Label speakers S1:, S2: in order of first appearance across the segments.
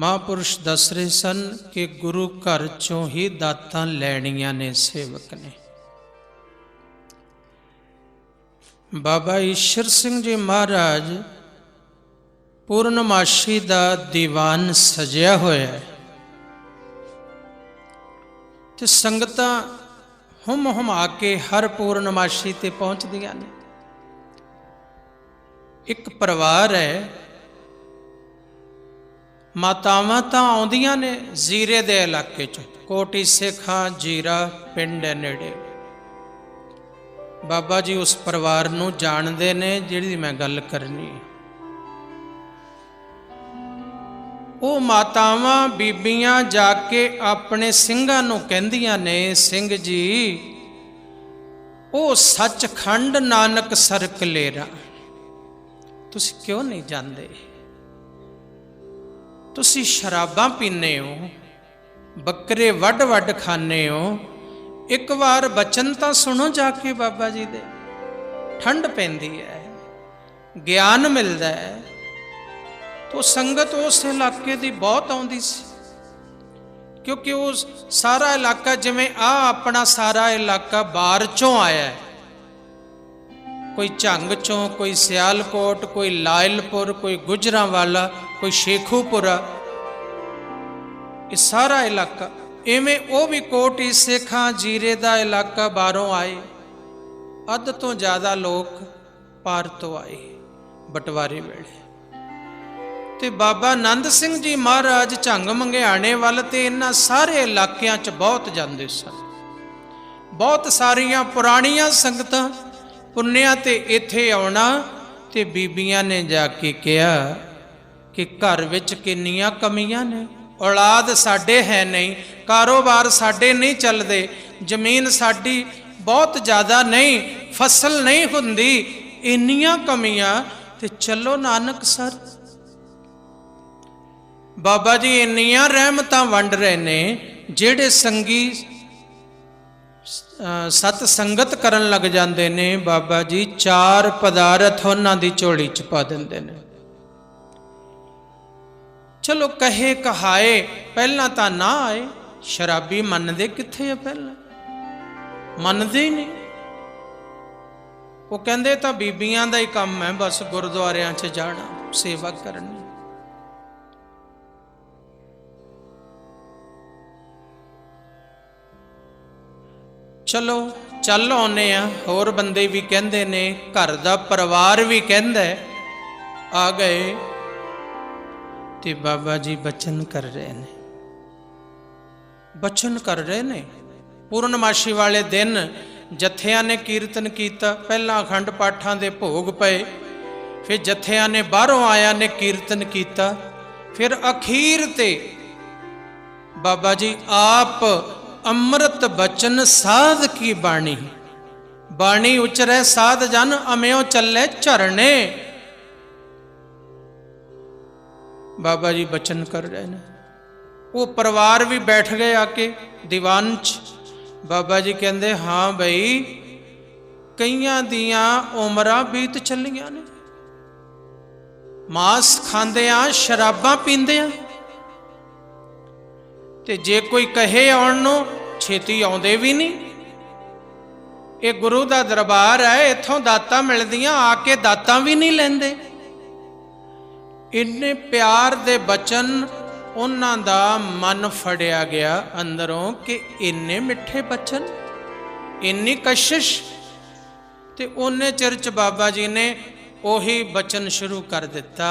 S1: ਮਹਾਂਪੁਰਸ਼ ਦੱਸ ਰਹੇ ਸਨ ਕਿ ਗੁਰੂ ਘਰ ਚੋਂ ਹੀ ਦਾਤਾਂ ਲੈਣੀਆਂ ਨੇ ਸੇਵਕ ਨੇ। ਬਾਬਾ ਈਸ਼ਰ ਸਿੰਘ ਜੀ ਮਹਾਰਾਜ ਪੂਰਨਮਾਸ਼ੀ ਦਾ ਦੀਵਾਨ ਸਜਿਆ ਹੋਇਆ ਹੈ ਤੇ ਸੰਗਤਾਂ ਹੁਮ ਹੁਮਾ ਕੇ ਹਰ ਪੂਰਨਮਾਸ਼ੀ ਤੇ ਪਹੁੰਚਦੀਆਂ ਨੇ। ਇੱਕ ਪਰਿਵਾਰ ਹੈ ਮਾਤਾਵਾਂ ਤਾਂ ਆਉਂਦੀਆਂ ਨੇ ਜ਼ੀਰੇ ਦੇ ਇਲਾਕੇ ਚ। ਕੋਟੀ ਸੇਖਾਂ, ਜੀਰਾ, ਪਿੰਡ ਨੇੜੇ। ਬਾਬਾ ਜੀ ਉਸ ਪਰਿਵਾਰ ਨੂੰ ਜਾਣਦੇ ਨੇ ਜਿਹੜੀ ਮੈਂ ਗੱਲ ਕਰਨੀ ਉਹ ਮਾਤਾਵਾਂ, ਬੀਬੀਆਂ ਜਾ ਕੇ ਆਪਣੇ ਸਿੰਘਾਂ ਨੂੰ ਕਹਿੰਦੀਆਂ ਨੇ, ਸਿੰਘ ਜੀ, ਉਹ ਸੱਚਖੰਡ ਨਾਨਕ ਸਰਕ ਲੇਰਾ ਤੁਸੀਂ ਕਿਉਂ ਨਹੀਂ ਜਾਂਦੇ? ਤੁਸੀਂ ਸ਼ਰਾਬਾਂ ਪੀਨੇ ਹੋ, ਬੱਕਰੇ ਵੱਡ ਵੱਡ ਖਾਣੇ ਹੋ, ਇੱਕ ਵਾਰ ਬਚਨ ਤਾਂ ਸੁਣੋ ਜਾ ਕੇ ਬਾਬਾ ਜੀ ਦੇ। ਠੰਡ ਪੈਂਦੀ ਹੈ, ਗਿਆਨ ਮਿਲਦਾ ਹੈ। ਤੋ ਸੰਗਤ ਉਸ ਇਲਾਕੇ ਦੀ ਬਹੁਤ ਆਉਂਦੀ ਸੀ, ਕਿਉਂਕਿ ਉਹ ਸਾਰਾ ਇਲਾਕਾ ਜਿਵੇਂ ਆ ਆਪਣਾ ਸਾਰਾ ਇਲਾਕਾ ਬਾਹਰ ਚੋਂ ਆਇਆ ਹੈ। ਕੋਈ ਝੰਗ ਚੋਂ, ਕੋਈ ਸਿਆਲਕੋਟ, ਕੋਈ ਲਾਇਲਪੁਰ, ਕੋਈ ਗੁਜਰਾਂਵਾਲਾ ਕੋਈ ਸ਼ੇਖੂਪੁਰਾ ਇਹ ਸਾਰਾ ਇਲਾਕਾ ਐਵੇਂ ਉਹ ਵੀ ਕੋਟੀ ਸੇਖਾਂ ਜੀਰੇ ਦਾ ਇਲਾਕਾ ਬਾਹਰੋਂ ਆਏ। ਅੱਧ ਤੋਂ ਜ਼ਿਆਦਾ ਲੋਕ ਪਾਰ ਤੋਂ ਆਏ, ਬਟਵਾਰੇ ਵੇਲੇ। ਤੇ ਬਾਬਾ ਆਨੰਦ ਸਿੰਘ ਜੀ ਮਹਾਰਾਜ ਝੰਗ ਮੰਗਿਆਣੇ ਵੱਲ ਤੇ ਇਹਨਾਂ ਸਾਰੇ ਇਲਾਕਿਆਂ 'ਚ ਬਹੁਤ ਜਾਂਦੇ ਸਨ। ਬਹੁਤ ਸਾਰੀਆਂ ਪੁਰਾਣੀਆਂ ਸੰਗਤਾਂ, ਪੁੰਨਿਆਂ ਤੇ ਇੱਥੇ ਆਉਣਾ ਤੇ ਬੀਬੀਆਂ ਨੇ ਜਾ ਕੇ ਕਿਹਾ ਕਿ ਘਰ ਵਿੱਚ ਕਿੰਨੀਆਂ ਕਮੀਆਂ ਨੇ? ਔਲਾਦ ਸਾਡੇ ਹੈ ਨਹੀਂ, ਕਾਰੋਬਾਰ ਸਾਡੇ ਨਹੀਂ ਚੱਲਦੇ, ਜ਼ਮੀਨ ਸਾਡੀ ਬਹੁਤ ਜ਼ਿਆਦਾ ਨਹੀਂ, ਫਸਲ ਨਹੀਂ ਹੁੰਦੀ, ਇੰਨੀਆਂ ਕਮੀਆਂ। ਤੇ ਚੱਲੋ ਨਾਨਕ ਸਰ। ਬਾਬਾ ਜੀ, ਇੰਨੀਆਂ ਰਹਿਮਤਾਂ ਵੰਡ ਰਹੇ ਨੇ, ਜਿਹੜੇ ਸੰਗੀ ਸਤ ਸੰਗਤ ਕਰਨ ਲੱਗ ਜਾਂਦੇ ਨੇ, ਬਾਬਾ ਜੀ, ਚਾਰ ਪਦਾਰਥ ਉਹਨਾਂ ਦੀ ਝੋਲੀ ਚ ਪਾ ਦਿੰਦੇ ਨੇ। ਚਲੋ ਕਹੇ ਕਹਾਏ, ਪਹਿਲਾਂ ਤਾਂ ਨਾ ਆਏ। ਸ਼ਰਾਬੀ ਮੰਨਦੇ ਕਿੱਥੇ ਆ ਪਹਿਲਾਂ? ਮੰਨਦੇ ਹੀ ਨਹੀਂ ਉਹ ਕਹਿੰਦੇ ਤਾਂ ਬੀਬੀਆਂ ਦਾ ਹੀ ਕੰਮ ਹੈ, ਬਸ ਗੁਰਦੁਆਰਿਆਂ 'ਚ ਜਾਣਾ, ਸੇਵਾ ਕਰਨੀ। ਚਲੋ, ਚੱਲ ਆਉਨੇ ਆ ਹੋਰ ਬੰਦੇ ਵੀ ਕਹਿੰਦੇ ਨੇ, ਘਰ ਦਾ ਪਰਿਵਾਰ ਵੀ ਕਹਿੰਦਾ ਆ ਗਏ। ਤੇ ਬਾਬਾ ਜੀ ਬਚਨ ਕਰ ਰਹੇ ਨੇ। ਬਚਨ ਕਰ ਰਹੇ ਨੇ। ਪੂਰਨਮਾਸ਼ੀ ਵਾਲੇ ਦਿਨ ਜਥਿਆਂ ਨੇ ਕੀਰਤਨ ਕੀਤਾ। ਪਹਿਲਾਂ ਅਖੰਡ ਪਾਠਾਂ ਦੇ ਭੋਗ ਪਏ। ਫਿਰ ਜਥਿਆਂ ਨੇ ਬਾਹਰੋਂ ਆਇਆ ਨੇ ਕੀਰਤਨ ਕੀਤਾ। ਫਿਰ ਅਖੀਰ ਤੇ ਬਾਬਾ ਜੀ ਆਪ ਅੰਮ੍ਰਿਤ ਬਚਨ ਸਾਧ ਕੀ ਬਾਣੀ? ਬਾਣੀ ਉਚਰੈ ਸਾਧ ਜਨ ਅਮਿਓ ਚੱਲੇ ਝਰਨੇ। ਬਾਬਾ ਜੀ ਬਚਨ ਕਰ ਰਹੇ ਨੇ। ਉਹ ਪਰਿਵਾਰ ਵੀ ਬੈਠ ਗਏ ਆ ਕੇ ਦੀਵਾਨ 'ਚ। ਬਾਬਾ ਜੀ ਕਹਿੰਦੇ, ਹਾਂ ਬਈ, ਕਈਆਂ ਦੀਆਂ ਉਮਰਾਂ ਬੀਤ ਚੱਲੀਆਂ ਨੇ। ਮਾਸ ਖਾਂਦੇ ਆ, ਸ਼ਰਾਬਾਂ ਪੀਂਦੇ ਆ। ਤੇ ਜੇ ਕੋਈ ਕਹੇ ਆਉਣ ਨੂੰ, ਛੇਤੀ ਆਉਂਦੇ ਵੀ ਨਹੀਂ। ਇਹ ਗੁਰੂ ਦਾ ਦਰਬਾਰ ਹੈ ਇੱਥੋਂ ਦਾਤਾਂ ਮਿਲਦੀਆਂ, ਆ ਕੇ ਦਾਤਾਂ ਵੀ ਨਹੀਂ ਲੈਂਦੇ। ਇੰਨੇ ਪਿਆਰ ਦੇ ਬਚਨ ਉਹਨਾਂ ਦਾ ਮਨ ਫੜਿਆ ਗਿਆ ਅੰਦਰੋਂ ਕਿ ਇੰਨੇ ਮਿੱਠੇ ਬਚਨ, ਇੰਨੀ ਕਸ਼ਿਸ਼ ਤੇ ਉਹਨੇ ਚਿਰ ਚ ਬਾਬਾ ਜੀ ਨੇ ਉਹੀ ਬਚਨ ਸ਼ੁਰੂ ਕਰ ਦਿੱਤਾ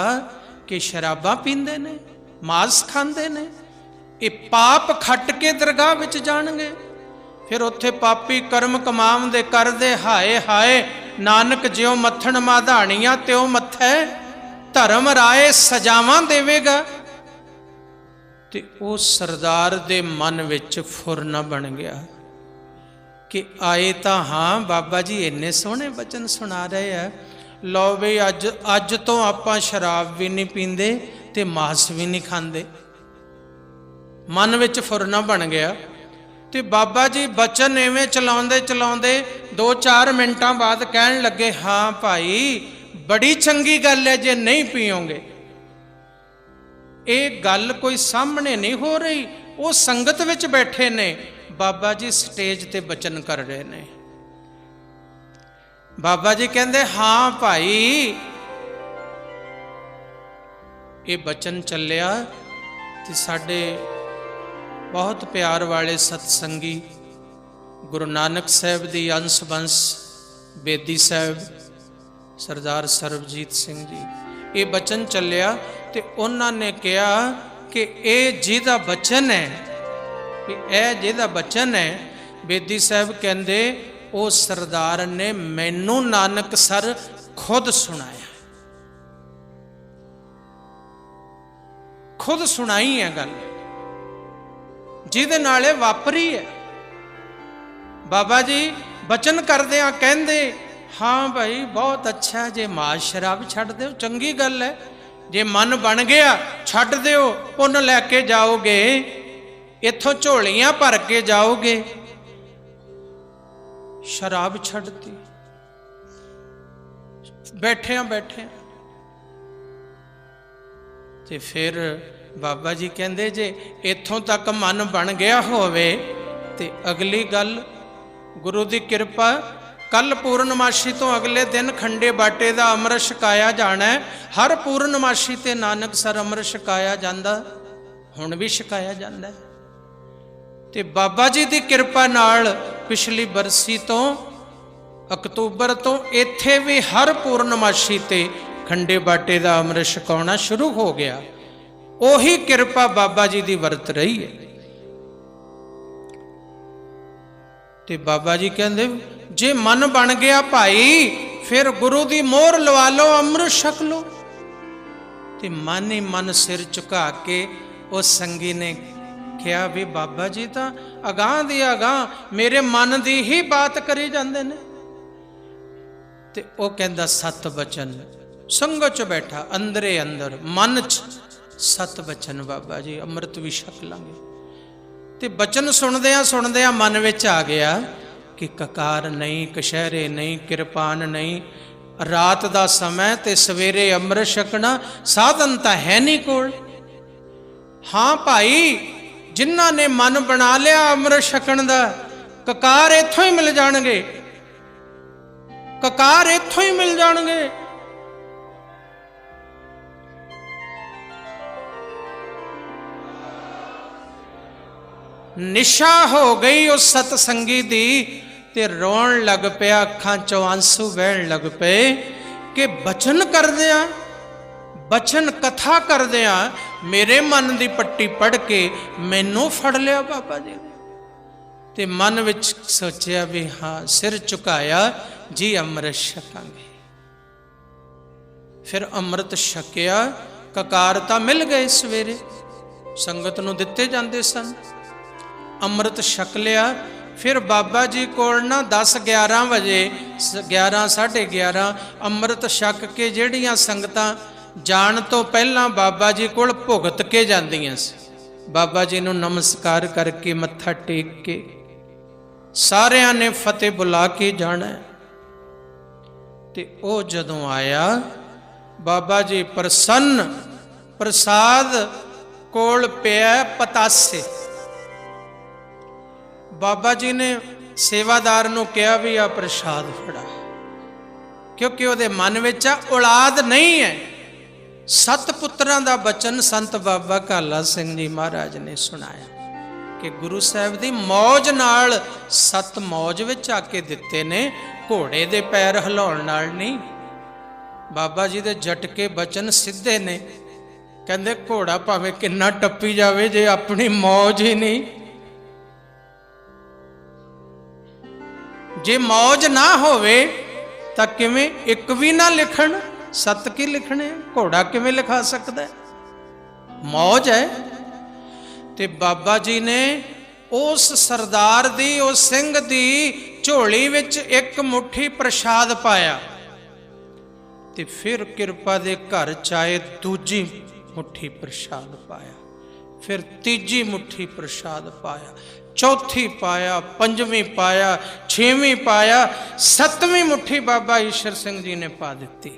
S1: ਕਿ ਸ਼ਰਾਬਾਂ ਪੀਂਦੇ ਨੇ, ਮਾਸ ਖਾਂਦੇ ਨੇ, ਇਹ ਪਾਪ ਖੱਟ ਕੇ ਦਰਗਾਹ ਵਿੱਚ ਜਾਣਗੇ। ਫਿਰ ਉੱਥੇ ਪਾਪੀ ਕਰਮ ਕਮਾਮ ਦੇ ਕਰਦੇ ਹਾਏ ਹਾਏ ਨਾਨਕ ਜਿਉ ਮੱਥਣ ਮਾਧਾਣੀਆਂ ਤਿਉ ਮੱਥੈ ਧਰਮ ਰਾਏ ਸਜਾਵਾਂ ਦੇਵੇਗਾ। ਤੇ ਉਹ ਸਰਦਾਰ ਦੇ ਮਨ ਵਿੱਚ ਫੁਰਨਾ ਬਣ ਗਿਆ ਕਿ ਆਏ ਤਾਂ ਹਾਂ, ਬਾਬਾ ਜੀ ਇੰਨੇ ਸੋਹਣੇ ਵਚਨ ਸੁਣਾ ਰਹੇ ਆ। ਲਓ ਵੀ ਅੱਜ ਅੱਜ ਤੋਂ ਆਪਾਂ ਸ਼ਰਾਬ ਵੀ ਨਹੀਂ ਪੀਂਦੇ ਤੇ ਮਾਸ ਵੀ ਨਹੀਂ ਖਾਂਦੇ। ਮਨ ਵਿੱਚ ਫੁਰਨਾ ਬਣ ਗਿਆ ਤੇ ਬਾਬਾ ਜੀ ਬਚਨ ਐਵੇਂ ਚਲਾਉਂਦੇ ਚਲਾਉਂਦੇ 2-4 ਮਿੰਟਾਂ ਬਾਅਦ ਕਹਿਣ ਲੱਗੇ, ਹਾਂ ਭਾਈ ਬੜੀ ਚੰਗੀ ਗੱਲ ਹੈ ਜੇ ਨਹੀਂ ਪੀਓਗੇ। ਇਹ ਗੱਲ ਕੋਈ ਸਾਹਮਣੇ ਨਹੀਂ ਹੋ ਰਹੀ, ਉਹ ਸੰਗਤ ਵਿੱਚ ਬੈਠੇ ਨੇ, ਬਾਬਾ ਜੀ ਸਟੇਜ ਤੇ ਬਚਨ ਕਰ ਰਹੇ ਨੇ। ਬਾਬਾ ਜੀ ਕਹਿੰਦੇ, ਹਾਂ ਭਾਈ, ਇਹ ਬਚਨ ਚੱਲਿਆ ਤੇ ਸਾਡੇ ਬਹੁਤ ਪਿਆਰ ਵਾਲੇ ਸਤਸੰਗੀ ਗੁਰੂ ਨਾਨਕ ਸਾਹਿਬ ਦੀ ਅੰਸ਼ ਬੰਸ, ਬੇਦੀ ਸਾਹਿਬ ਸਰਦਾਰ ਸਰਬਜੀਤ ਸਿੰਘ ਜੀ। ਇਹ ਬਚਨ ਚੱਲਿਆ ਤੇ ਉਹਨਾਂ ਨੇ ਕਿਹਾ ਕਿ ਇਹ ਜਿਹਦਾ ਬਚਨ ਹੈ ਕਿ ਇਹ ਜਿਹਦਾ ਬਚਨ ਹੈ, ਬੇਦੀ ਸਾਹਿਬ ਕਹਿੰਦੇ, ਉਹ ਸਰਦਾਰ ਨੇ ਮੈਨੂੰ ਨਾਨਕ ਸਰ ਖੁਦ ਸੁਣਾਇਆ। ਖੁਦ ਸੁਣਾਈ ਹੈ ਗੱਲ। ਜਿਹਦੇ ਨਾਲ ਇਹ ਵਾਪਰੀ ਹੈ। ਬਾਬਾ ਜੀ ਬਚਨ ਕਰਦੇ ਆ, ਕਹਿੰਦੇ ਹਾਂ ਭਾਈ, ਬਹੁਤ ਅੱਛਾ ਜੇ ਮਾਸ ਸ਼ਰਾਬ ਛੱਡ ਦਿਓ, ਚੰਗੀ ਗੱਲ ਹੈ। ਜੇ ਮਨ ਬਣ ਗਿਆ, ਛੱਡ ਦਿਓ, ਪੁੰਨ ਲੈ ਕੇ ਜਾਓਗੇ। ਇੱਥੋਂ ਝੋਲੀਆਂ ਭਰ ਕੇ ਜਾਓਗੇ। ਸ਼ਰਾਬ ਛੱਡਤੀ। ਬੈਠਿਆਂ ਬੈਠਿਆਂ। ਤੇ ਫਿਰ ਬਾਬਾ ਜੀ ਕਹਿੰਦੇ, ਜੇ ਇੱਥੋਂ ਤੱਕ ਮਨ ਬਣ ਗਿਆ ਹੋਵੇ, ਤੇ ਅਗਲੀ ਗੱਲ, ਗੁਰੂ ਦੀ ਕਿਰਪਾ ਕੱਲ ਪੂਰਨਮਾਸ਼ੀ ਤੋਂ ਅਗਲੇ ਦਿਨ ਖੰਡੇ ਬਾਟੇ ਦਾ ਅੰਮ੍ਰਿਤ ਛਕਾਇਆ ਜਾਣਾ ਹਰ ਪੂਰਨਮਾਸ਼ੀ ਤੇ ਨਾਨਕ ਸਰ ਅੰਮ੍ਰਿਤ ਛਕਾਇਆ ਜਾਂਦਾ, ਹੁਣ ਵੀ ਛਕਾਇਆ ਜਾਂਦਾ ਹੈ। ਤੇ ਬਾਬਾ ਜੀ ਦੀ ਕਿਰਪਾ ਨਾਲ ਪਿਛਲੀ ਬਰਸੀ ਤੋਂ, ਅਕਤੂਬਰ ਤੋਂ ਇੱਥੇ ਵੀ ਹਰ ਪੂਰਨਮਾਸ਼ੀ ਤੇ ਖੰਡੇ ਬਾਟੇ ਦਾ ਅੰਮ੍ਰਿਤ ਛਕਾਉਣਾ ਸ਼ੁਰੂ ਹੋ ਗਿਆ। ਉਹੀ ਕਿਰਪਾ ਬਾਬਾ ਜੀ ਦੀ ਵਰਤ ਰਹੀ ਹੈ। ਤੇ ਬਾਬਾ ਜੀ ਕਹਿੰਦੇ ਜੇ ਮਨ ਬਣ ਗਿਆ ਭਾਈ, ਫਿਰ ਗੁਰੂ ਦੀ ਮੋਹਰ ਲਵਾ ਲਓ, ਅੰਮ੍ਰਿਤ ਛਕ ਲਓ। ਤੇ ਮਨ ਹੀ ਮਨ ਸਿਰ ਝੁਕਾ ਕੇ ਉਹ ਸੰਗੀ ਨੇ ਕਿਹਾ, ਵੀ ਬਾਬਾ ਜੀ ਤਾਂ ਅਗਾਹ ਦੀ ਅਗਾਹ ਮੇਰੇ ਮਨ ਦੀ ਹੀ ਬਾਤ ਕਰੀ ਜਾਂਦੇ ਨੇ। ਤੇ ਉਹ ਕਹਿੰਦਾ, ਸਤ ਬਚਨ। ਸੰਗਤ ਚ ਬੈਠਾ, ਅੰਦਰੇ ਅੰਦਰ, ਮਨ ਚ ਸਤ ਬਚਨ, ਬਾਬਾ ਜੀ, ਅੰਮ੍ਰਿਤ ਵੀ ਛਕ ਲਾਂਗੇ। ਤੇ ਬਚਨ ਸੁਣਦਿਆਂ ਸੁਣਦਿਆਂ ਮਨ ਵਿੱਚ ਆ ਗਿਆ ਕਿ ਕਕਾਰ ਨਹੀਂ, ਕਸ਼ਹਿਰੇ ਨਹੀਂ, ਕਿਰਪਾਨ ਨਹੀਂ। ਰਾਤ ਦਾ ਸਮਾਂ ਤੇ ਸਵੇਰੇ ਅੰਮ੍ਰਿਤ ਛਕਣਾ ਸਾਧਨ ਤਾਂ ਹੈ ਨਹੀਂ ਕੋਲ। ਹਾਂ ਭਾਈ, ਜਿਨ੍ਹਾਂ ਨੇ ਮਨ ਬਣਾ ਲਿਆ ਅੰਮ੍ਰਿਤ ਛਕਣ ਦਾ, ਕਕਾਰ ਇੱਥੋਂ ਹੀ ਮਿਲ ਜਾਣਗੇ। ਕਕਾਰ ਇੱਥੋਂ ਹੀ ਮਿਲ ਜਾਣਗੇ। ਨਿਸ਼ਾ ਹੋ ਗਈ ਉਸ ਸਤ ਸੰਗੀ ਦੀ ਤੇ ਰੋਣ ਲੱਗ ਪਿਆ, ਅੱਖਾਂ ਚੋਂ ਆਂਸੂ ਵਹਿਣ ਲੱਗ ਪਏ ਕਿ ਬਚਨ ਕਰਦਿਆਂ ਬਚਨ ਕਥਾ ਕਰਦਿਆਂ ਮੇਰੇ ਮਨ ਦੀ ਪੱਟੀ ਪੜ ਕੇ ਮੈਨੂੰ ਫੜ ਲਿਆ ਬਾਬਾ ਜੀ ਤੇ ਮਨ ਵਿੱਚ ਸੋਚਿਆ ਵੀ ਹਾਂ, ਸਿਰ ਝੁਕਾਇਆ, ਜੀ ਅੰਮ੍ਰਿਤ ਛਕਾਂਗੇ। ਫਿਰ ਅੰਮ੍ਰਿਤ ਛਕਿਆ, ਕਕਾਰ ਤਾਂ ਮਿਲ ਗਏ ਸਵੇਰੇ, ਸੰਗਤ ਨੂੰ ਦਿੱਤੇ ਜਾਂਦੇ ਸਨ। ਅੰਮ੍ਰਿਤ ਛਕ ਲਿਆ ਫਿਰ ਬਾਬਾ ਜੀ ਕੋਲ ਨਾ 10 11 ਵਜੇ 11 11:30 ਅੰਮ੍ਰਿਤ ਛਕ ਕੇ ਜਿਹੜੀਆਂ ਸੰਗਤਾਂ ਜਾਣ ਤੋਂ ਪਹਿਲਾਂ ਬਾਬਾ ਜੀ ਕੋਲ ਭੁਗਤ ਕੇ ਜਾਂਦੀਆਂ ਸੀ ਬਾਬਾ ਜੀ ਨੂੰ ਨਮਸਕਾਰ ਕਰਕੇ ਮੱਥਾ ਟੇਕ ਕੇ ਸਾਰਿਆਂ ਨੇ ਫਤਿਹ ਬੁਲਾ ਕੇ ਜਾਣਾ ਹੈ। ਤੇ ਉਹ ਜਦੋਂ ਆਇਆ, ਬਾਬਾ ਜੀ ਪ੍ਰਸੰਨ ਪ੍ਰਸਾਦ ਕੋਲ ਪਿਆ ਪਤਾਸੇ ਬਾਬਾ ਜੀ ਨੇ ਸੇਵਾਦਾਰ ਨੂੰ ਕਿਹਾ ਵੀ ਆ ਪ੍ਰਸ਼ਾਦ ਫੜਾ। ਕਿਉਂਕਿ ਉਹਦੇ ਮਨ ਵਿੱਚ ਆ ਔਲਾਦ ਨਹੀਂ ਹੈ। ਸਤ ਪੁੱਤਰਾਂ ਦਾ ਬਚਨ ਸੰਤ ਬਾਬਾ ਕਾਲਾ ਸਿੰਘ ਜੀ ਮਹਾਰਾਜ ਨੇ ਸੁਣਾਇਆ ਕਿ ਗੁਰੂ ਸਾਹਿਬ ਦੀ ਮੌਜ ਨਾਲ ਸਤ ਮੌਜ ਵਿੱਚ ਆ ਕੇ ਦਿੱਤੇ ਨੇ, ਘੋੜੇ ਦੇ ਪੈਰ ਹਿਲਾਉਣ ਨਾਲ ਨਹੀਂ। ਬਾਬਾ ਜੀ ਦੇ ਜਟਕੇ ਬਚਨ ਸਿੱਧੇ ਨੇ। ਕਹਿੰਦੇ ਘੋੜਾ ਭਾਵੇਂ ਕਿੰਨਾ ਟੱਪੀ ਜਾਵੇ ਜੇ ਆਪਣੀ ਮੌਜ ਹੀ ਨਹੀਂ। ਜੇ ਮੌਜ ਨਾ ਹੋਵੇ, ਤਾਂ ਕਿਵੇਂ ਇੱਕ ਵੀ ਨਾ ਲਿਖਣ? ਸਤ ਕੀ ਲਿਖਣੇ? ਘੋੜਾ ਕਿਵੇਂ ਲਿਖਾ ਸਕਦਾ? ਹੈ ਮੌਜ ਹੈ। ਤੇ ਬਾਬਾ ਜੀ ਨੇ ਉਸ ਸਰਦਾਰ ਦੀ, ਉਸ ਸਿੰਘ ਦੀ ਝੋਲੀ ਵਿੱਚ ਇੱਕ ਮੁਠੀ ਪ੍ਰਸ਼ਾਦ ਪਾਇਆ। ਤੇ ਫਿਰ ਕਿਰਪਾ ਦੇ ਘਰ ਚਾਏ ਦੂਜੀ ਮੁਠੀ ਪ੍ਰਸ਼ਾਦ ਪਾਇਆ। ਫਿਰ ਤੀਜੀ ਮੁਠੀ ਪ੍ਰਸ਼ਾਦ ਪਾਇਆ। ਚੌਥੀ ਪਾਇਆ, ਪੰਜਵੀਂ ਪਾਇਆ ਛੇਵੀਂ ਪਾਇਆ, ਸੱਤਵੀਂ ਮੁਠੀ ਬਾਬਾ ਈਸ਼ਰ ਸਿੰਘ ਜੀ ਨੇ ਪਾ ਦਿੱਤੀ।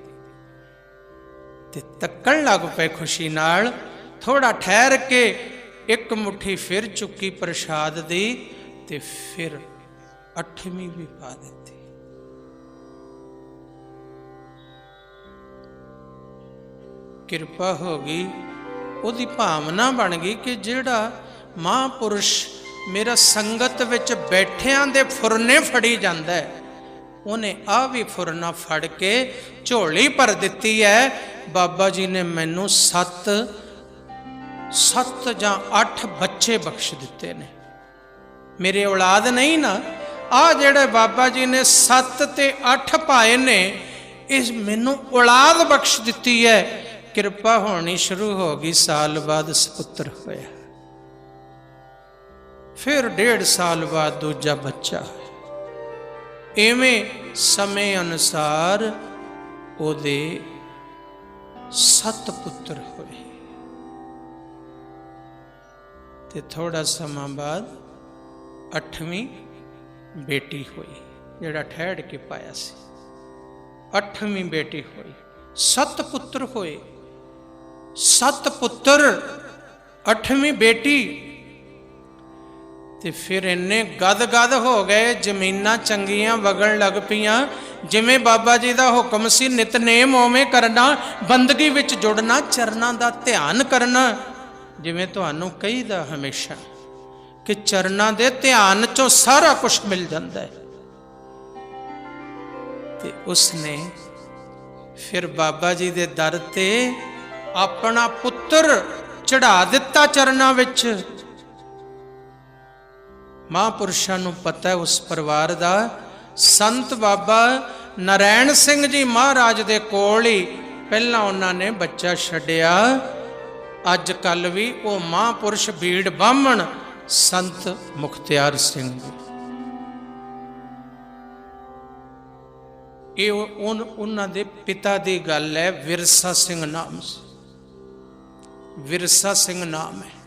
S1: ਤੇ ਤੱਕਣ ਲੱਗ ਪਏ ਖੁਸ਼ੀ ਨਾਲ ਥੋੜਾ ਠਹਿਰ ਕੇ ਇੱਕ ਮੁਠੀ ਫਿਰ ਚੁੱਕੀ ਪ੍ਰਸ਼ਾਦ ਦੀ ਤੇ ਫਿਰ ਅੱਠਵੀਂ ਵੀ ਪਾ ਦਿੱਤੀ। ਕਿਰਪਾ ਹੋ ਗਈ, ਉਹਦੀ ਭਾਵਨਾ ਬਣ ਗਈ ਕਿ ਜਿਹੜਾ ਮਹਾਂਪੁਰਸ਼ ਮੇਰਾ ਸੰਗਤ ਵਿੱਚ ਬੈਠਿਆਂ ਦੇ ਫੁਰਨੇ ਫੜੀ ਜਾਂਦਾ ਹੈ। ਉਹਨੇ ਆ ਵੀ ਫੁਰਨਾ ਫੜ ਕੇ ਝੋਲੀ ਭਰ ਦਿੱਤੀ ਹੈ। ਬਾਬਾ ਜੀ ਨੇ ਮੈਨੂੰ ਸੱਤ ਸੱਤ ਜਾਂ ਅੱਠ ਬੱਚੇ ਬਖਸ਼ ਦਿੱਤੇ ਨੇ। ਮੇਰੇ ਔਲਾਦ ਨਹੀਂ ਨਾ ਆ ਜਿਹੜੇ ਬਾਬਾ ਜੀ ਨੇ ਸੱਤ ਤੇ ਅੱਠ ਪਾਏ ਨੇ ਇਸ ਮੈਨੂੰ ਔਲਾਦ ਬਖਸ਼ ਦਿੱਤੀ ਹੈ। ਕਿਰਪਾ ਹੋਣੀ ਸ਼ੁਰੂ ਹੋ ਗਈ, ਸਾਲ ਬਾਅਦ ਸੁਪੁੱਤਰ ਹੋਇਆ। ਫਿਰ ਡੇਢ ਸਾਲ ਬਾਅਦ ਦੂਜਾ ਬੱਚਾ ਹੋਇਆ। ਐਵੇਂ ਸਮੇਂ ਅਨੁਸਾਰ ਉਹਦੇ ਸੱਤ ਪੁੱਤਰ ਹੋਏ। ਤੇ ਥੋੜਾ ਸਮਾਂ ਬਾਅਦ ਅੱਠਵੀਂ ਬੇਟੀ ਹੋਈ, ਜਿਹੜਾ ਠਹਿੜ ਕੇ ਪਾਇਆ ਸੀ। ਅੱਠਵੀਂ ਬੇਟੀ ਹੋਈ, ਸੱਤ ਪੁੱਤਰ ਹੋਏ। ਸੱਤ ਪੁੱਤਰ, ਅੱਠਵੀਂ ਬੇਟੀ ਤੇ ਫਿਰ ਇੰਨੇ ਗਦ-ਗਦ ਹੋ ਗਏ, ਜ਼ਮੀਨਾਂ ਚੰਗੀਆਂ ਵਗਣ ਲੱਗ ਪਈਆਂ। ਜਿਵੇਂ ਬਾਬਾ ਜੀ ਦਾ ਹੁਕਮ ਸੀ ਨਿਤਨੇਮ ਓਵੇਂ ਕਰਨਾ, ਬੰਦਗੀ ਵਿੱਚ ਜੁੜਨਾ, ਚਰਨਾਂ ਦਾ ਧਿਆਨ ਕਰਨਾ। ਜਿਵੇਂ ਤੁਹਾਨੂੰ ਕਹੀਦਾ ਹਮੇਸ਼ਾ ਕਿ ਚਰਨਾਂ ਦੇ ਧਿਆਨ ਚੋਂ ਸਾਰਾ ਕੁਝ ਮਿਲ ਜਾਂਦਾ ਹੈ। ਤੇ ਉਸਨੇ ਫਿਰ ਬਾਬਾ ਜੀ ਦੇ ਦਰ ਤੇ ਆਪਣਾ ਪੁੱਤਰ ਚੜਾ ਦਿੱਤਾ ਚਰਨਾਂ ਵਿੱਚ। ਮਹਾਂਪੁਰਸ਼ਾਂ ਨੂੰ ਪਤਾ ਹੈ ਉਸ ਪਰਿਵਾਰ ਦਾ। ਸੰਤ ਬਾਬਾ ਨਰੈਣ ਸਿੰਘ ਜੀ ਮਹਾਰਾਜ ਦੇ ਕੋਲ ਹੀ ਪਹਿਲਾਂ ਉਹਨਾਂ ਨੇ ਬੱਚਾ ਛੱਡਿਆ। ਅੱਜ ਕੱਲ ਵੀ ਉਹ ਮਹਾਂਪੁਰਸ਼ ਬੀੜ ਬਾਹਮਣ ਸੰਤ ਮੁਖਤਿਆਰ ਸਿੰਘ ਜੀ। ਇਹ ਉਹ- ਉਹਨਾਂ ਦੇ ਪਿਤਾ ਦੀ ਗੱਲ ਹੈ, ਵਿਰਸਾ ਸਿੰਘ ਨਾਮ ਵਿਰਸਾ ਸਿੰਘ ਨਾਮ ਹੈ।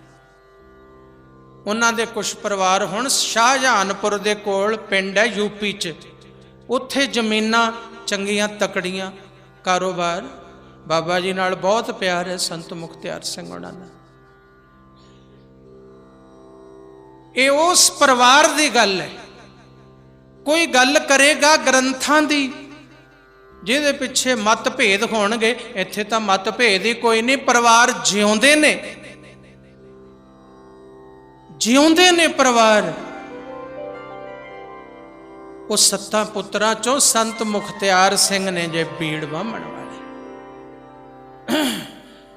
S1: ਉਹਨਾਂ ਦੇ ਕੁਝ ਪਰਿਵਾਰ ਹੁਣ ਸ਼ਾਹਜਹਾਨਪੁਰ ਦੇ ਕੋਲ ਪਿੰਡ ਹੈ ਯੂਪੀ 'ਚ। ਉੱਥੇ ਜ਼ਮੀਨਾਂ ਚੰਗੀਆਂ, ਤਕੜੀਆਂ, ਕਾਰੋਬਾਰ। ਬਾਬਾ ਜੀ ਨਾਲ ਬਹੁਤ ਪਿਆਰ ਹੈ, ਸੰਤ ਮੁਖਤਿਆਰ ਸਿੰਘ ਉਹਨਾਂ ਦਾ। ਇਹ ਉਸ ਪਰਿਵਾਰ ਦੀ ਗੱਲ ਹੈ। ਕੋਈ ਗੱਲ ਕਰੇਗਾ ਗ੍ਰੰਥਾਂ ਦੀ, ਜਿਹਦੇ ਪਿੱਛੇ ਮਤਭੇਦ ਹੋਣਗੇ। ਇੱਥੇ ਤਾਂ ਮਤਭੇਦ ਹੀ ਕੋਈ ਨਹੀਂ, ਪਰਿਵਾਰ ਜਿਉਂਦੇ ਨੇ। ਜਿਉਂਦੇ ਨੇ ਪਰਿਵਾਰ, ਉਹ ਸੱਤਾਂ ਪੁੱਤਰਾਂ ਚੋਂ ਸੰਤ ਮੁਖਤਿਆਰ ਸਿੰਘ ਨੇ ਜੇ ਬੀੜ ਬਾਹਮਣ ਵਾਲੇ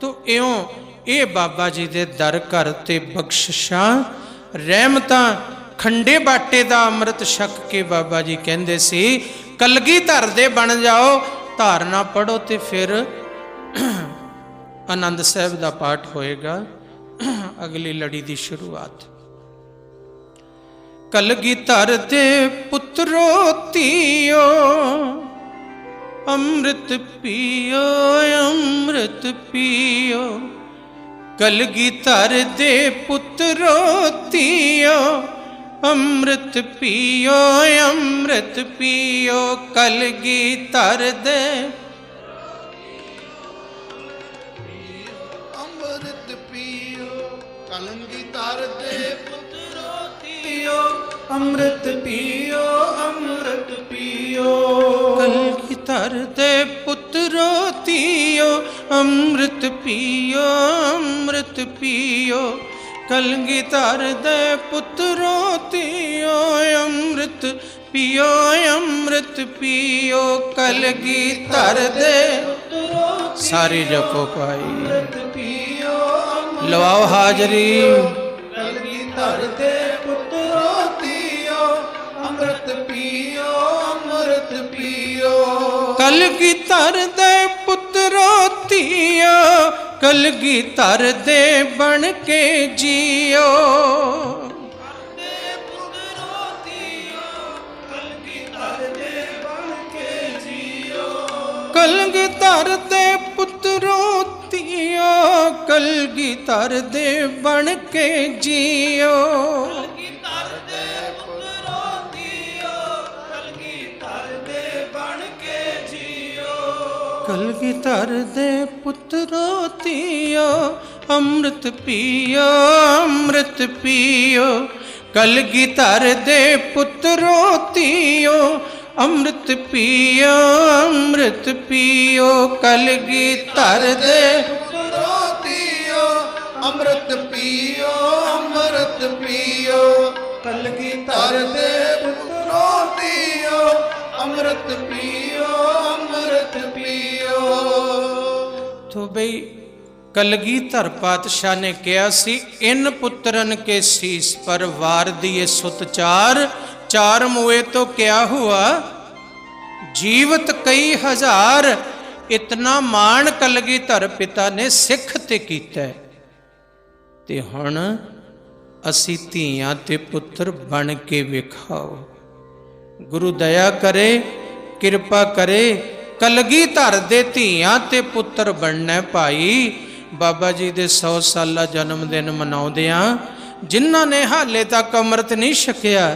S1: ਤੋ ਇਉਂ ਇਹ ਬਾਬਾ ਜੀ ਦੇ ਦਰ ਘਰ ਤੇ ਬਖਸ਼ਿਸ਼ਾਂ, ਰਹਿਮਤਾਂ, ਖੰਡੇ ਬਾਟੇ ਦਾ ਅੰਮ੍ਰਿਤ ਛਕ ਕੇ ਬਾਬਾ ਜੀ ਕਹਿੰਦੇ ਸੀ, ਕਲਗੀ ਧਰ ਦੇ ਬਣ ਜਾਓ, ਧਾਰਨਾ ਪੜੋ ਤੇ ਫਿਰ ਆਨੰਦ ਸਾਹਿਬ ਦਾ ਪਾਠ ਹੋਏਗਾ। ਅਗਲੀ ਲੜੀ ਦੀ ਸ਼ੁਰੂਆਤ। ਕਲਗੀ ਧਰ ਦੇ ਪੁੱਤਰੋ ਧੀਓ, ਅੰਮ੍ਰਿਤ ਪੀਓ ਅੰਮ੍ਰਿਤ ਪੀਓ। ਕਲਗੀ ਦੇ ਪੁੱਤਰੋ ਧੀਓ, ਅੰਮ੍ਰਿਤ ਪੀਓ ਅੰਮ੍ਰਿਤ ਪੀਓ। ਕਲਗੀ ਧਰ ਦੇ
S2: ਅੰਮ੍ਰਿਤ ਪੀਓ
S3: ਅੰਮ੍ਰਿਤ ਪੀਓ।
S1: ਕਲਗੀ ਧਰ ਦੇ ਪੁੱਤਰੋ ਧੀਓ ਅੰਮ੍ਰਿਤ ਪੀਓ ਅੰਮ੍ਰਿਤ ਪੀਓ। ਕਲਗੀ ਧਰ ਦੇ ਪੁੱਤਰੋ ਧੀਓ ਅੰਮ੍ਰਿਤ ਪੀਓ ਅੰਮ੍ਰਿਤ ਪੀਓ। ਕਲਗੀ ਧਰ ਦੇ ਸਾਰੇ ਜਪੋ ਪਾਈ ਲਵਾਓ ਹਾਜ਼ਰੀ।
S3: ਕਲਗੀ ਧਰ ਦੇ
S1: ਕਲਗੀ ਧਰ ਦੇ ਪੁੱਤਰੋ ਧੀਓ, ਕਲਗੀ ਧਰ ਦੇ ਬਣ ਕੇ ਜੀਓ। ਕਲਗੀ ਧਰ ਦੇ ਪੁੱਤਰੋ ਧੀਓ, ਕਲਗੀ ਧਰ ਦੇ ਬਣ ਕੇ ਜੀਓ। ਕਲਗੀ ਧਰ ਦੇ ਪੁੱਤਰੋ ਧੀਓ, ਅੰਮ੍ਰਿਤ ਪੀਓ ਅੰਮ੍ਰਿਤ ਪੀਓ। ਕਲਗੀ ਧਰ ਦੇ ਪੁੱਤਰੋ ਧੀਓ, ਅੰਮ੍ਰਿਤ ਪੀਓ ਅੰਮ੍ਰਿਤ ਪੀਓ। ਕਲਗੀ ਧਰ ਦੇ
S2: ਰੋਤੀਓ ਅੰਮ੍ਰਿਤ ਪੀਓ ਅੰਮ੍ਰਿਤ ਪੀਓ।
S3: ਕਲਗੀ
S2: ਧਰ ਦੇ ਰੋਤੀਓ ਅੰਮ੍ਰਿਤ ਪੀਓ ਅੰਮ੍ਰਿਤ ਪੀਓ।
S1: ਤੋ ਬਈ ਕਲਗੀਧਰ ਪਾਤਸ਼ਾਹ ਨੇ ਕਿਹਾ ਸੀ, ਇਨ ਪੁੱਤਰਨ ਕੇ ਸੀਸ ਪਰ ਵਾਰ ਦੀਏ ਸੁਤ ਚਾਰ ਚਾਰ ਮੋਏ ਤੋਂ ਕਿਆ ਹੁਆ? ਜੀਵਤ ਕਈ ਹਜ਼ਾਰ, ਇਤਨਾ ਮਾਣ ਕਲਗੀਧਰ ਪਿਤਾ ਨੇ ਸਿੱਖ ਤੇ ਕੀਤਾ। ਤੇ ਹੁਣ ਅਸੀਂ ਧੀਆਂ ਤੇ ਪੁੱਤਰ ਬਣ ਕੇ ਵਿਖਾਓ। ਗੁਰੂ ਦਇਆ ਕਰੇ, ਕਿਰਪਾ ਕਰੇ ਕਲਗੀ ਧਰ ਦੇ ਧੀਆਂ ਤੇ ਪੁੱਤਰ ਬਣਨਾ ਭਾਈ। ਬਾਬਾ ਜੀ ਦੇ 100 ਸਾਲਾ ਜਨਮ ਦਿਨ ਮਨਾਉਂਦਿਆਂ ਜਿਨ੍ਹਾਂ ਨੇ ਹਾਲੇ ਤੱਕ ਅੰਮ੍ਰਿਤ ਨਹੀਂ ਛਕਿਆ,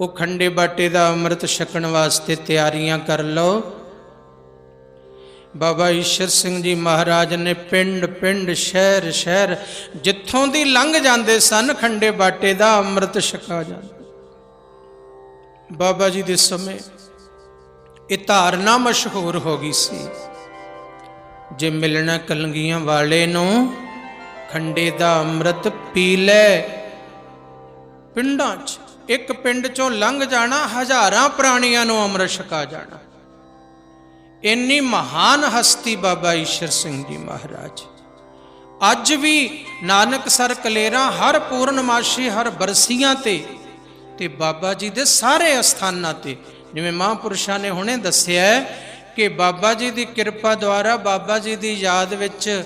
S1: ਉਹ ਖੰਡੇ ਬਾਟੇ ਦਾ ਅੰਮ੍ਰਿਤ ਛਕਣ ਵਾਸਤੇ ਤਿਆਰੀਆਂ ਕਰ ਲਓ। ਬਾਬਾ ਈਸ਼ਰ ਸਿੰਘ ਜੀ ਮਹਾਰਾਜ ਨੇ ਪਿੰਡ ਪਿੰਡ, ਸ਼ਹਿਰ ਸ਼ਹਿਰ ਜਿੱਥੋਂ ਦੀ ਲੰਘ ਜਾਂਦੇ ਸਨ, ਖੰਡੇ ਬਾਟੇ ਦਾ ਅੰਮ੍ਰਿਤ ਛਕਾ ਜਾਂਦਾ। ਬਾਬਾ ਜੀ ਦੇ ਸਮੇਂ ਇਹ ਧਾਰਨਾ ਮਸ਼ਹੂਰ ਹੋ ਗਈ ਸੀ। ਜੇ ਮਿਲਣਾ ਕਲੰਗੀਆਂ ਵਾਲੇ ਨੂੰ ਖੰਡੇ ਦਾ ਅੰਮ੍ਰਿਤ ਪੀ ਲੈ, ਪਿੰਡਾਂ 'ਚ, ਇੱਕ ਪਿੰਡ 'ਚੋਂ ਲੰਘ ਜਾਣਾ, ਹਜ਼ਾਰਾਂ ਪ੍ਰਾਣੀਆਂ ਨੂੰ ਅੰਮ੍ਰਿਤ ਛਕਾ ਜਾਣਾ। ਇੰਨੀ ਮਹਾਨ ਹਸਤੀ ਬਾਬਾ ਈਸ਼ਰ ਸਿੰਘ ਜੀ ਮਹਾਰਾਜ। ਅੱਜ ਵੀ ਨਾਨਕ ਸਰ ਕਲੇਰਾ, ਹਰ ਪੂਰਨਮਾਸ਼ੀ, ਹਰ ਬਰਸੀਆਂ ਤੇ ਤੇ ਬਾਬਾ ਜੀ ਦੇ ਸਾਰੇ ਅਸਥਾਨਾਂ ਤੇ ਜਿਵੇਂ ਮਹਾਂਪੁਰਸ਼ਾਂ ਨੇ ਹੁਣੇ ਦੱਸਿਆ ਕਿ ਬਾਬਾ ਜੀ ਦੀ ਕਿਰਪਾ ਦੁਆਰਾ ਬਾਬਾ ਜੀ ਦੀ ਯਾਦ ਵਿੱਚ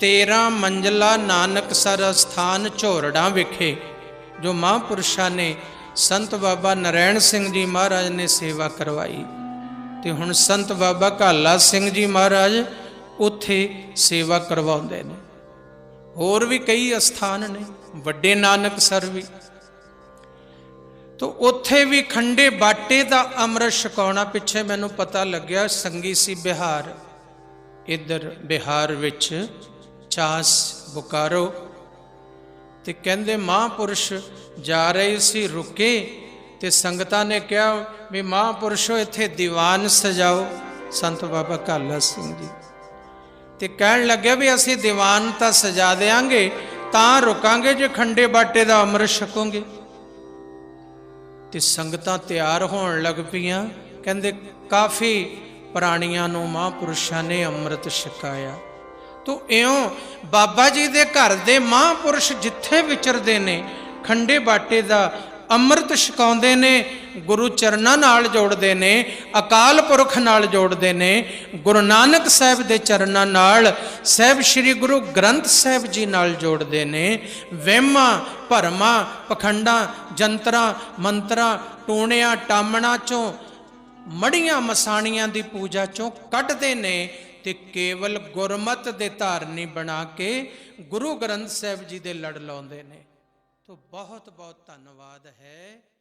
S1: 13 ਮੰਜ਼ਲਾ ਨਾਨਕਸਰ ਅਸਥਾਨ ਝੋਰੜਾਂ ਵਿਖੇ, ਜੋ ਮਹਾਂਪੁਰਸ਼ਾਂ ਨੇ ਸੰਤ ਬਾਬਾ ਨਰੈਣ ਸਿੰਘ ਜੀ ਮਹਾਰਾਜ ਨੇ ਸੇਵਾ ਕਰਵਾਈ। ਤੇ ਹੁਣ ਸੰਤ ਬਾਬਾ ਕਾਲਾ ਸਿੰਘ ਜੀ ਮਹਾਰਾਜ ਉੱਥੇ ਸੇਵਾ ਕਰਵਾਉਂਦੇ ਨੇ। ਹੋਰ ਵੀ ਕਈ ਅਸਥਾਨ ਨੇ, ਵੱਡੇ ਨਾਨਕ ਸਰ ਵੀ। ਤੋ ਉੱਥੇ ਵੀ ਖੰਡੇ ਬਾਟੇ ਦਾ ਅੰਮ੍ਰਿਤ ਛਕਾਉਣਾ ਪਿੱਛੇ ਮੈਨੂੰ ਪਤਾ ਲੱਗਿਆ ਸੰਗੀ ਸੀ ਬਿਹਾਰ। ਇੱਧਰ ਬਿਹਾਰ ਵਿੱਚ ਚਾਸ ਬੁਕਾਰੋ ਤੇ ਕਹਿੰਦੇ ਮਹਾਂਪੁਰਸ਼ ਜਾ ਰਹੇ ਸੀ ਰੁਕੇ ਤੇ ਸੰਗਤਾਂ ਨੇ ਕਿਹਾ ਵੀ ਮਹਾਂਪੁਰਸ਼ੋ ਇੱਥੇ ਦੀਵਾਨ ਸਜਾਓ। ਸੰਤ ਬਾਬਾ ਕਾਲਾ ਸਿੰਘ ਜੀ। ਤੇ ਕਹਿਣ ਲੱਗਿਆ ਵੀ ਅਸੀਂ ਦੀਵਾਨ ਤਾਂ ਸਜਾ ਦੇਾਂਗੇ ਤਾਂ ਰੁਕਾਂਗੇ ਜੇ ਖੰਡੇ ਬਾਟੇ ਦਾ ਅੰਮ੍ਰਿਤ ਛਕੋਗੇ। ਤੇ ਸੰਗਤਾਂ ਤਿਆਰ ਹੋਣ ਲੱਗ ਪਈਆਂ। ਕਹਿੰਦੇ, ਕਾਫੀ ਪ੍ਰਾਣੀਆਂ ਨੂੰ ਮਹਾਂਪੁਰਸ਼ਾਂ ਨੇ ਅੰਮ੍ਰਿਤ ਛਕਾਇਆ। ਤੋ ਇਉਂ ਬਾਬਾ ਜੀ ਦੇ ਘਰ ਦੇ ਮਹਾਂਪੁਰਸ਼ ਜਿੱਥੇ ਵਿਚਰਦੇ ਨੇ, ਖੰਡੇ ਬਾਟੇ ਦਾ ਅੰਮ੍ਰਿਤ ਛਕਾਉਂਦੇ ਨੇ, ਗੁਰੂ ਚਰਨਾਂ ਨਾਲ ਜੋੜਦੇ ਨੇ, ਅਕਾਲ ਪੁਰਖ ਨਾਲ ਜੋੜਦੇ ਨੇ, ਗੁਰੂ ਨਾਨਕ ਸਾਹਿਬ ਦੇ ਚਰਨਾਂ ਨਾਲ, ਸਾਹਿਬ ਸ੍ਰੀ ਗੁਰੂ ਗ੍ਰੰਥ ਸਾਹਿਬ ਜੀ ਨਾਲ ਜੋੜਦੇ ਨੇ, ਵਹਿਮਾਂ, ਭਰਮਾਂ, ਪਖੰਡਾਂ, ਜੰਤਰਾਂ, ਮੰਤਰਾਂ, ਟੂਣਿਆਂ, ਟਾਮਣਾ ਚੋਂ, ਮੜੀਆਂ ਮਸਾਣੀਆਂ ਦੀ ਪੂਜਾ ਚੋਂ ਕੱਢਦੇ ਨੇ ਤੇ ਕੇਵਲ ਗੁਰਮਤ ਦੇ ਧਾਰਨੀ ਬਣਾ ਕੇ ਗੁਰੂ ਗ੍ਰੰਥ ਸਾਹਿਬ ਜੀ ਦੇ ਲੜ ਲਾਉਂਦੇ ਨੇ। ਤੋ ਬਹੁਤ ਬਹੁਤ ਧੰਨਵਾਦ ਹੈ।